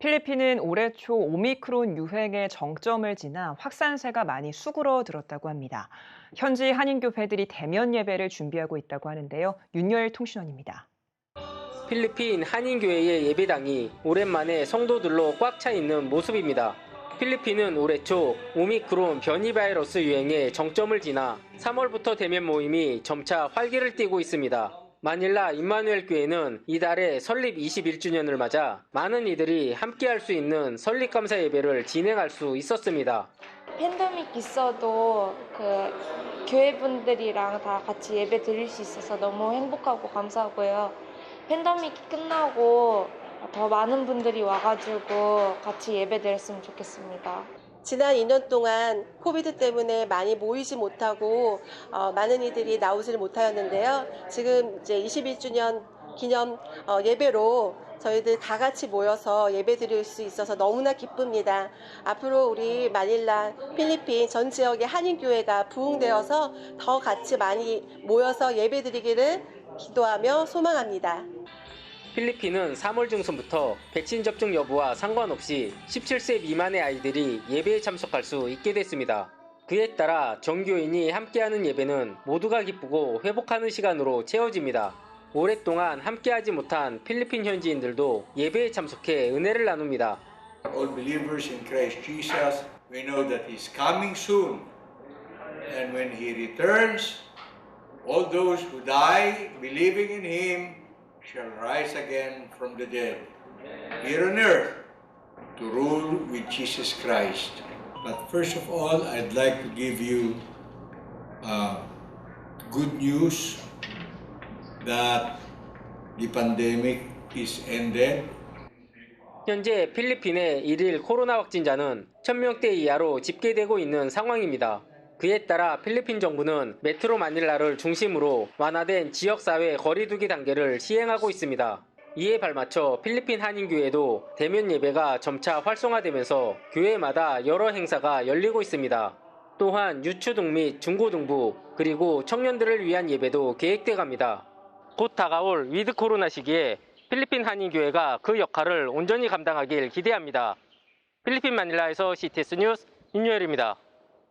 필리핀은 올해 초 오미크론 유행의 정점을 지나 확산세가 많이 수그러들었다고 합니다. 현지 한인교회들이 대면 예배를 준비하고 있다고 하는데요. 윤열 통신원입니다. 필리핀 한인교회의 예배당이 오랜만에 성도들로 꽉 차 있는 모습입니다. 필리핀은 올해 초 오미크론 변이 바이러스 유행의 정점을 지나 3월부터 대면 모임이 점차 활기를 띠고 있습니다. 마닐라 임마누엘 교회는 이달에 설립 21주년을 맞아 많은 이들이 함께 할 수 있는 설립 감사 예배를 진행할 수 있었습니다. 팬데믹 있어도 그 교회 분들이랑 다 같이 예배 드릴 수 있어서 너무 행복하고 감사하고요. 팬데믹이 끝나고 더 많은 분들이 와가지고 같이 예배 드렸으면 좋겠습니다. 지난 2년 동안 코비드 때문에 많이 모이지 못하고 어, 많은 이들이 나오지를 못하였는데요. 지금 이제 21주년 기념 어, 예배로 저희들 다 같이 모여서 예배 드릴 수 있어서 너무나 기쁩니다. 앞으로 우리 마닐라, 필리핀 전 지역의 한인교회가 부흥되어서 더 같이 많이 모여서 예배 드리기를 기도하며 소망합니다. 필리핀은 3월 중순부터 백신 접종 여부와 상관없이 17세 미만의 아이들이 예배에 참석할 수 있게 됐습니다. 그에 따라 정교인이 함께하는 예배는 모두가 기쁘고 회복하는 시간으로 채워집니다. 오랫동안 함께하지 못한 필리핀 현지인들도 예배에 참석해 은혜를 나눕니다. all believers in Christ Jesus, we know that He's coming soon. And when He returns, all those who die believing in Him shall rise again from the dead here on earth to rule with Jesus Christ. But first of all, I'd like to give you uh, good news that the pandemic is ended 현재 필리핀의 일일 코로나 확진자는 1000명대 이하로 집계되고 있는 상황입니다. 그에 따라 필리핀 정부는 메트로 마닐라를 중심으로 완화된 지역사회 거리두기 단계를 시행하고 있습니다. 이에 발맞춰 필리핀 한인교회도 대면 예배가 점차 활성화되면서 교회마다 여러 행사가 열리고 있습니다. 또한 유초등 및 중고등부 그리고 청년들을 위한 예배도 계획돼 갑니다. 곧 다가올 위드 코로나 시기에 필리핀 한인교회가 그 역할을 온전히 감당하길 기대합니다. 필리핀 마닐라에서 CTS 뉴스 윤여일입니다.